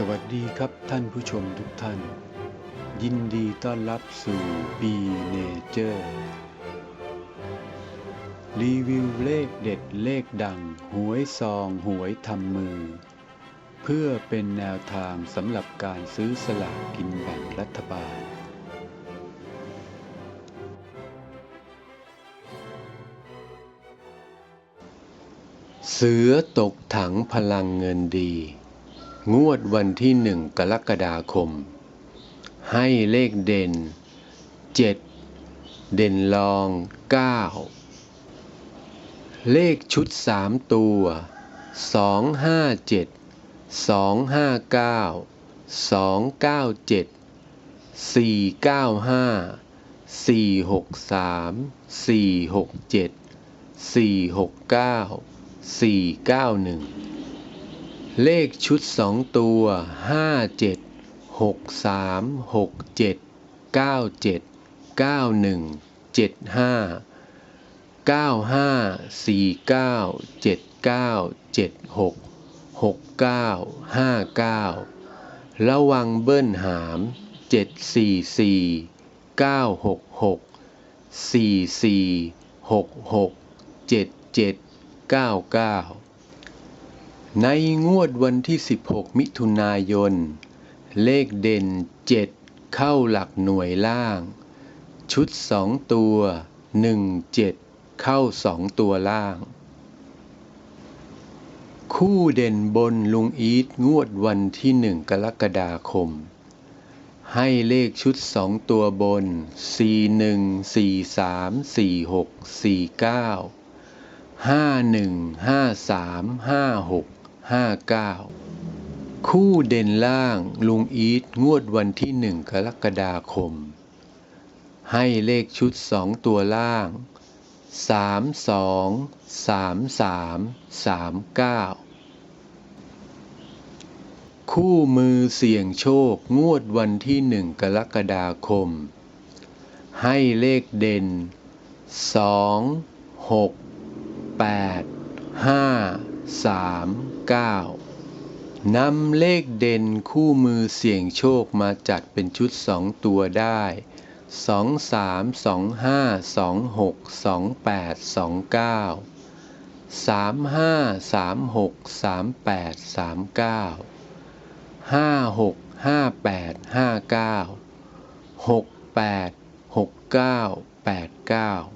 สวัสดีครับท่านผู้ชมทุกท่าน ยินดีต้อนรับสู่ B Nature รีวิวเลขเด็ดเลขดัง หวยซองหวยทำมือ เพื่อเป็นแนวทางสำหรับการซื้อสลากกินแบ่งรัฐบาล เสือตกถังพลังเงินดี งวดวันที่หนึ่งกรกฎาคม ให้เลขเด่นเจ็ดเด่นรองเก้าเลขชุดสามตัวสองห้าเจ็ดสองห้า เลขชุดสองตัวห้าเจ็ดหกสามหกเจ็ดเก้าเจ็ดเก้าหนึ่งเจ็ดห้าเก้าห้าสี่เก้าเจ็ดเก้าเจ็ดหกหกเก้าห้าเก้าระวังเบิ้ลหามเจ็ดสี่สี่เก้าหกหกสี่สี่หกหกเจ็ดเจ็ดเก้าเก้า ในงวดวันที่ 16 มิถุนายน เลขเด่น 7 เข้าหลักหน่วยล่าง ชุด 2 ตัว 1 7 เข้า 2 ตัวล่าง คู่เด่นบนลุงอีทงวดวันที่ 1 กรกฎาคม ให้เลขชุด 2 ตัวบน 41 43 46 49ห้าห นึ่งห้าเก้าคู่เด่นล่างลุงอีทงวดวันที่หนึ่งกรกฎาคม ให้เลขชุดสองตัวล่างสามสองสามสามสามเก้าคู่มือเสี่ยงโชคงวดวันที่หนึ่งกรกฎาคม ให้เลขเด่นสองหก 9นำเลขเด่นคู่มือเสี่ยงโชคมาจัดเป็นชุด 2 ตัวได้ 2 3 2 5 2 6 2 8 2 9 3 5 3 6 3 8 3 9 5 6 5 8 5 9 6 8 6 9 8 9